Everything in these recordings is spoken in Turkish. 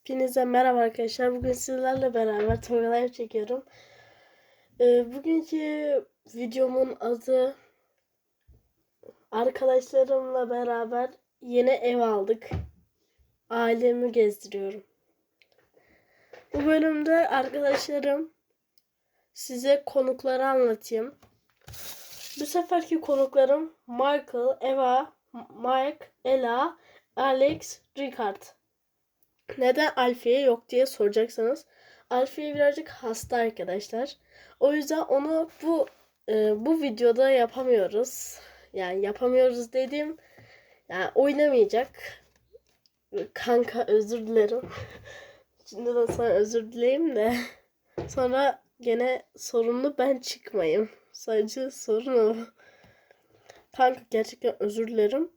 Hepinize merhaba arkadaşlar. Bugün sizlerle beraber Tolga Live çekiyorum. Ee, bugünkü videomun adı Arkadaşlarımla beraber yeni ev aldık. Ailemi gezdiriyorum. Bu bölümde arkadaşlarım size konukları anlatayım. Bu seferki konuklarım Michael, Eva, Mike, Ella, Alex, Richard. Neden Alfiye yok diye soracaksanız Alfiye birazcık hasta arkadaşlar. O yüzden onu bu e, bu videoda yapamıyoruz. Yani yapamıyoruz dediğim yani oynamayacak. Kanka özür dilerim. Şimdi de sana özür dileyim de sonra gene sorumlu ben çıkmayayım. Sadece sorun o. Kanka gerçekten özür dilerim.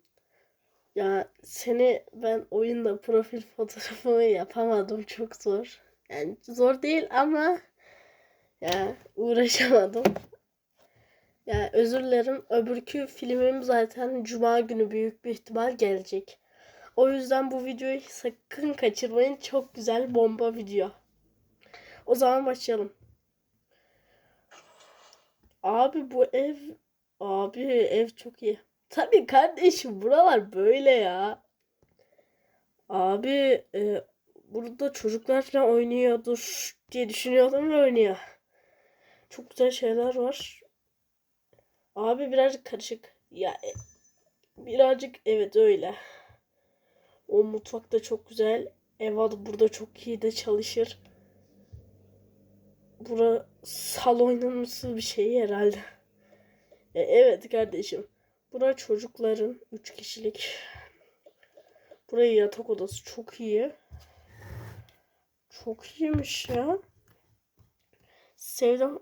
Ya seni ben oyunda profil fotoğrafımı yapamadım çok zor. Yani zor değil ama ya uğraşamadım. Ya özür dilerim. Öbürkü filmim zaten cuma günü büyük bir ihtimal gelecek. O yüzden bu videoyu sakın kaçırmayın. Çok güzel bomba video. O zaman başlayalım. Abi bu ev abi ev çok iyi. Tabii kardeşim buralar böyle ya. Abi e, burada çocuklar falan oynuyordur diye düşünüyordum ve oynuyor. Çok güzel şeyler var. Abi birazcık karışık. Ya e, birazcık evet öyle. O mutfak da çok güzel. Eva da burada çok iyi de çalışır. Bura salon nasıl bir şey herhalde. E, evet kardeşim. Bura çocukların 3 kişilik. Buraya yatak odası çok iyi. Çok iyiymiş ya. Sevdim.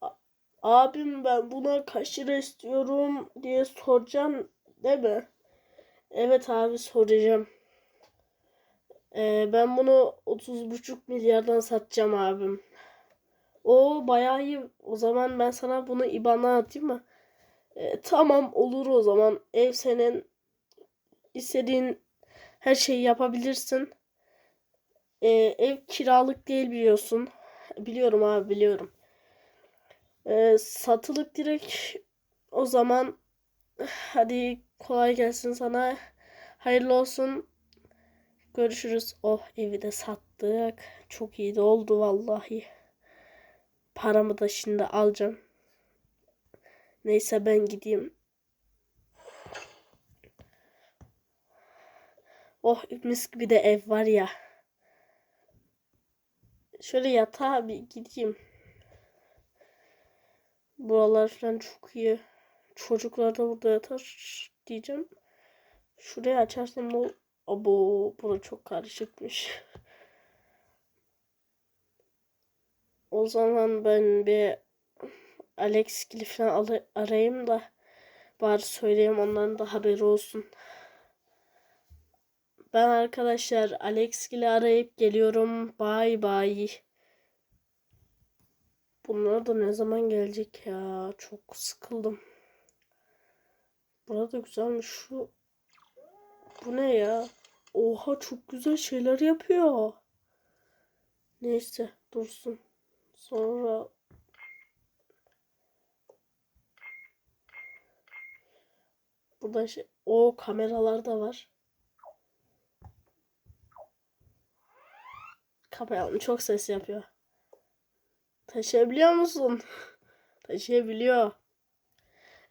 A- Abim ben buna kaç lira istiyorum diye soracağım değil mi? Evet abi soracağım. Ee, ben bunu 30,5 milyardan satacağım abim. O bayağı iyi. O zaman ben sana bunu IBAN'a atayım mı? E, tamam olur o zaman. Ev senin. istediğin her şeyi yapabilirsin. E, ev kiralık değil biliyorsun. Biliyorum abi biliyorum. E, satılık direkt o zaman hadi kolay gelsin sana. Hayırlı olsun. Görüşürüz. Oh evi de sattık. Çok iyi de oldu vallahi. Paramı da şimdi alacağım. Neyse ben gideyim. Oh mis gibi de ev var ya. Şöyle yatağa bir gideyim. Buralar falan çok iyi. Çocuklar da burada yatar diyeceğim. Şurayı açarsam ne Abo bura çok karışıkmış. O zaman ben bir Alex gibi falan arayayım da bari söyleyeyim onların da haberi olsun. Ben arkadaşlar Alex gibi arayıp geliyorum. Bay bay. Bunlar da ne zaman gelecek ya? Çok sıkıldım. Burada güzelmiş şu. Bu ne ya? Oha çok güzel şeyler yapıyor. Neyse dursun. Sonra Burada şey, o kameralar da var. Kapayalım çok ses yapıyor. Taşıyabiliyor musun? Taşıyabiliyor.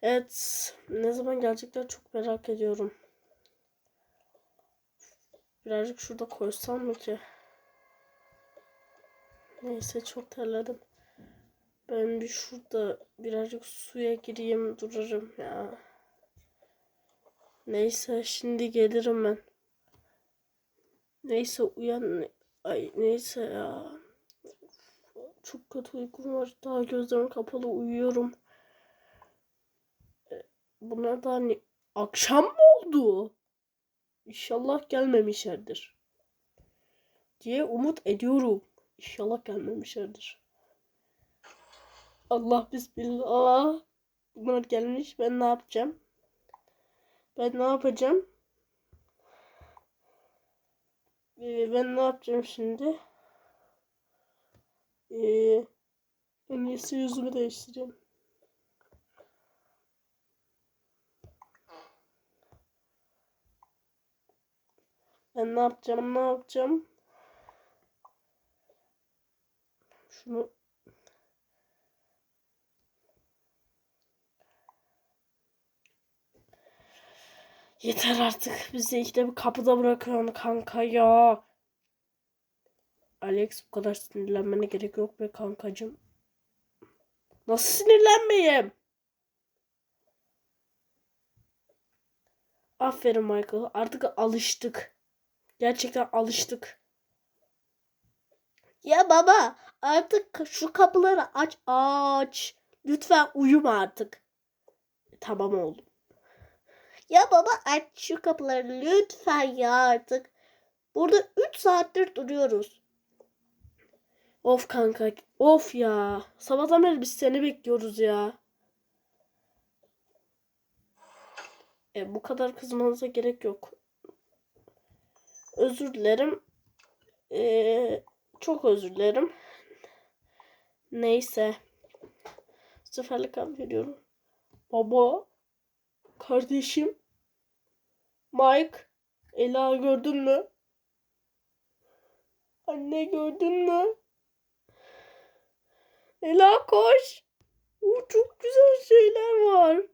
Evet. Ne zaman gelecekler çok merak ediyorum. Birazcık şurada koysam mı ki? Neyse çok terledim. Ben bir şurada birazcık suya gireyim dururum ya. Neyse şimdi gelirim ben. Neyse uyan. Ay neyse ya. Çok kötü uykum var. Daha gözlerim kapalı uyuyorum. E, bunlar da hani akşam mı oldu? İnşallah gelmemişlerdir. Diye umut ediyorum. İnşallah gelmemişlerdir. Allah bismillah. Bunlar gelmiş. Ben ne yapacağım? Ben ne yapacağım? Ee, ben ne yapacağım şimdi? Ee, en iyisi yüzümü değiştireyim. Ben ne yapacağım? Ne yapacağım? Şunu Yeter artık. Bizi işte bir kapıda bırakıyorsun kanka ya. Alex bu kadar sinirlenmene gerek yok be kankacım. Nasıl sinirlenmeyeyim? Aferin Michael. Artık alıştık. Gerçekten alıştık. Ya baba artık şu kapıları aç aç. Lütfen uyuma artık. Tamam oğlum. Ya baba aç şu kapıları lütfen ya artık. Burada 3 saattir duruyoruz. Of kanka. Of ya. Sabahtan beri biz seni bekliyoruz ya. E, bu kadar kızmanıza gerek yok. Özür dilerim. E, çok özür dilerim. Neyse. Seferlik veriyorum. Baba. Kardeşim. Mike. Ela gördün mü? Anne gördün mü? Ela koş. Oo, çok güzel şeyler var.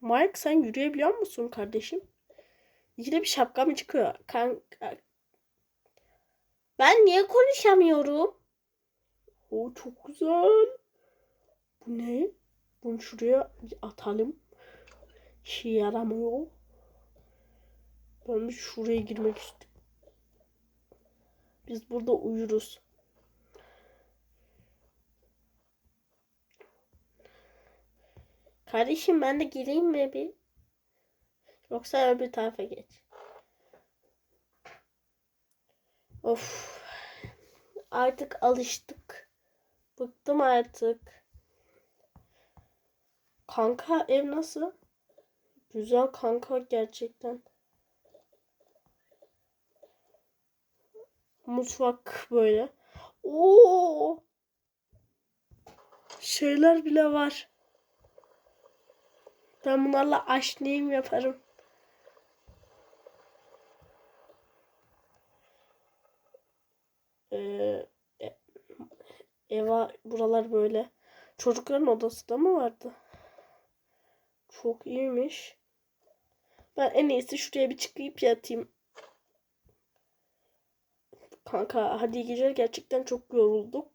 Mike sen yürüyebiliyor musun kardeşim? Yine bir şapka mı çıkıyor? Kanka. Ben niye konuşamıyorum? Oo çok güzel. Bunu şuraya atalım. İşe yaramıyor. Ben bir şuraya girmek istiyorum. Biz burada uyuruz. Kardeşim ben de gireyim mi bir? Yoksa öbür tarafa geç. Of. Artık alıştık. Bıktım artık. Kanka ev nasıl? Güzel kanka gerçekten. Mutfak böyle. Oo! Şeyler bile var. Ben bunlarla aşneyim yaparım. Ee, e- Eva buralar böyle. Çocukların odası da mı vardı? Çok iyiymiş. Ben en iyisi şuraya bir çıkıp yatayım. Kanka hadi iyi geceler. Gerçekten çok yorulduk.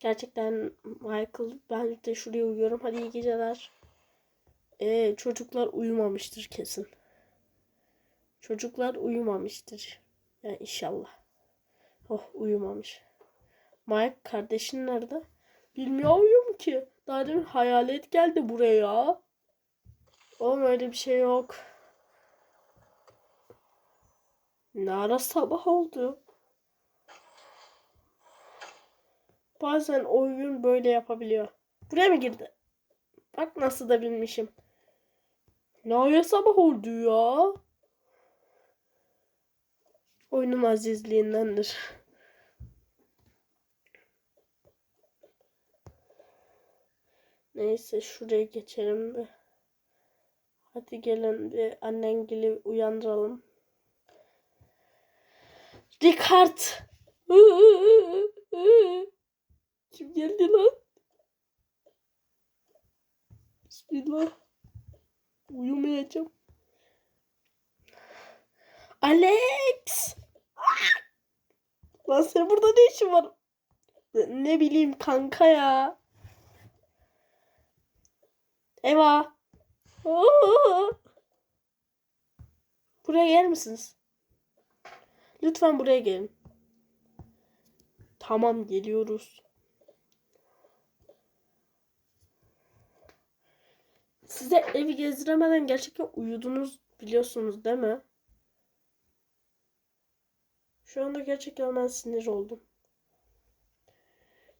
Gerçekten Michael ben de şuraya uyuyorum. Hadi iyi geceler. Ee, çocuklar uyumamıştır kesin. Çocuklar uyumamıştır. Yani inşallah. Oh uyumamış. Mike kardeşin nerede? Bilmiyorum ki. Daha demin hayalet geldi buraya. Oğlum öyle bir şey yok. Ne ara sabah oldu? Bazen oyun böyle yapabiliyor. Buraya mı girdi? Bak nasıl da bilmişim. Ne ara sabah oldu ya? Oyunun azizliğindendir. Neyse şuraya geçelim bir. Hadi gelin bir annengili uyandıralım. Richard. Kim geldi lan? Bismillah. Uyumayacağım. Alex! Lan senin burada ne işin var? Ne bileyim kanka ya. Eva. Buraya gelir misiniz? Lütfen buraya gelin. Tamam geliyoruz. Size evi gezdiremeden gerçekten uyudunuz biliyorsunuz değil mi? Şu anda gerçekten ben sinir oldum.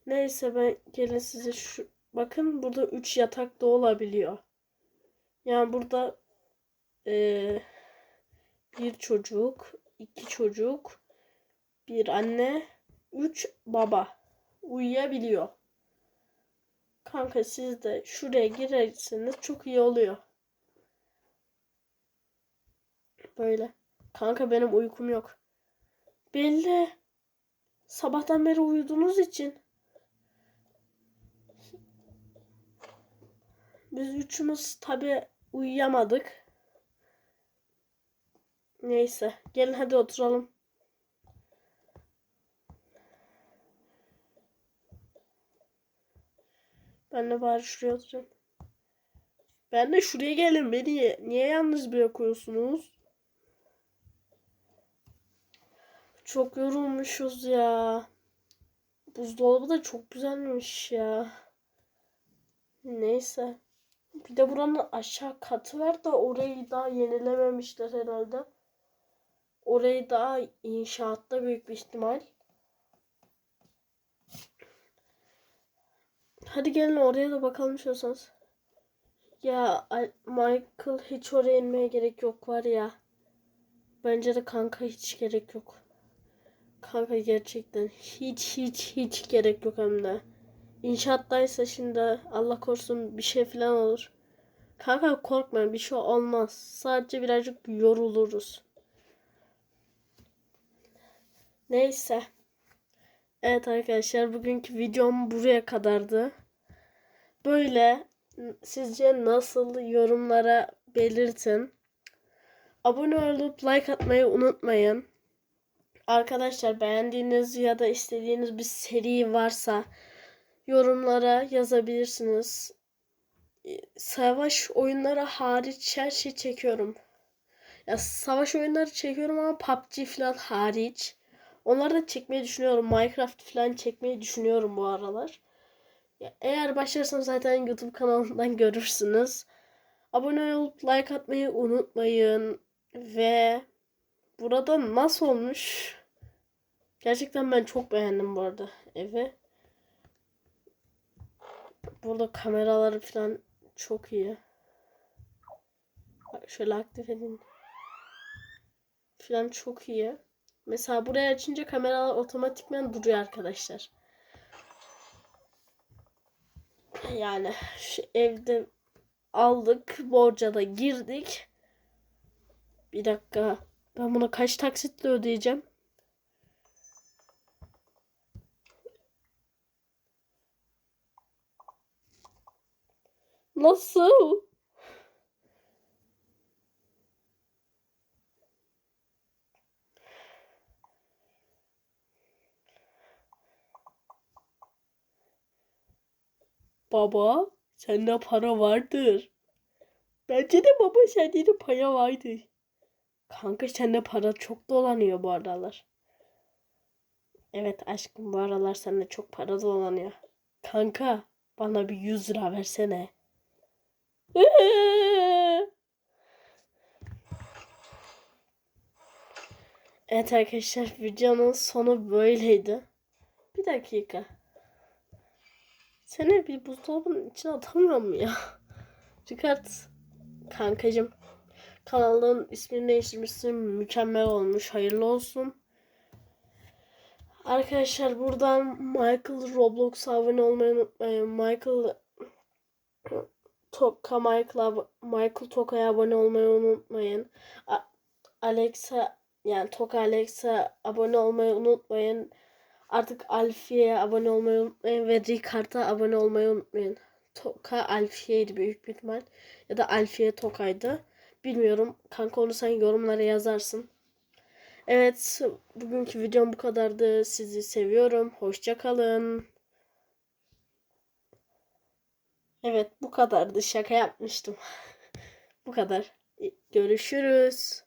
Neyse ben gelin size şu bakın burada 3 yatak da olabiliyor. Yani burada eee, bir çocuk, iki çocuk, bir anne, üç baba uyuyabiliyor. Kanka siz de şuraya girerseniz çok iyi oluyor. Böyle. Kanka benim uykum yok. Belli. Sabahtan beri uyuduğunuz için. Biz üçümüz tabi uyuyamadık. Neyse. Gelin hadi oturalım. Ben de bari şuraya oturacağım. Ben de şuraya gelin. Beni niye yalnız bırakıyorsunuz? Çok yorulmuşuz ya. Buzdolabı da çok güzelmiş ya. Neyse. Bir de buranın aşağı katı var da orayı daha yenilememişler herhalde. Orayı daha inşaatta büyük bir ihtimal. Hadi gelin oraya da bakalım istiyorsanız. Ya Michael hiç oraya inmeye gerek yok var ya. Bence de kanka hiç gerek yok. Kanka gerçekten hiç hiç hiç gerek yok hem de. İnşaattaysa şimdi Allah korusun bir şey falan olur. Kanka korkma bir şey olmaz. Sadece birazcık yoruluruz. Neyse. Evet arkadaşlar bugünkü videom buraya kadardı. Böyle sizce nasıl yorumlara belirtin. Abone olup like atmayı unutmayın. Arkadaşlar beğendiğiniz ya da istediğiniz bir seri varsa yorumlara yazabilirsiniz. Ee, Savaş oyunları hariç her şey çekiyorum. Ya savaş oyunları çekiyorum ama PUBG falan hariç. Onları da çekmeyi düşünüyorum. Minecraft falan çekmeyi düşünüyorum bu aralar. Ya eğer başlarsam zaten YouTube kanalından görürsünüz. Abone olup like atmayı unutmayın. Ve burada nasıl olmuş? Gerçekten ben çok beğendim bu arada evi. Burada kameraları falan çok iyi. Bak şöyle aktif edeyim. Falan çok iyi. Mesela buraya açınca kameralar otomatikman duruyor arkadaşlar. Yani şu evde aldık. Borca da girdik. Bir dakika. Ben bunu kaç taksitle ödeyeceğim? Nasıl? Baba, sende para vardır. Bence de baba sende de para vardır. Kanka sende para çok dolanıyor bu aralar. Evet aşkım bu aralar sende çok para dolanıyor. Kanka bana bir 100 lira versene. Evet arkadaşlar videonun sonu böyleydi. Bir dakika. Seni bir buzdolabının içine atamıyor mu ya? Çıkart. Kankacım. Kanalın ismini değiştirmişsin. Mükemmel olmuş. Hayırlı olsun. Arkadaşlar buradan Michael Roblox abone olmayı unutmayın. Michael Toka Michael, Michael Toka'ya abone olmayı unutmayın. Alexa yani Toka Alexa abone olmayı unutmayın. Artık Alfiye'ye abone olmayı unutmayın ve Ricard'a abone olmayı unutmayın. Toka Alfiye'ydi büyük bir ihtimal. Ya da Alfiye Toka'ydı. Bilmiyorum. Kanka onu sen yorumlara yazarsın. Evet, bugünkü videom bu kadardı. Sizi seviyorum. Hoşça kalın. Evet, bu kadardı. Şaka yapmıştım. bu kadar. Görüşürüz.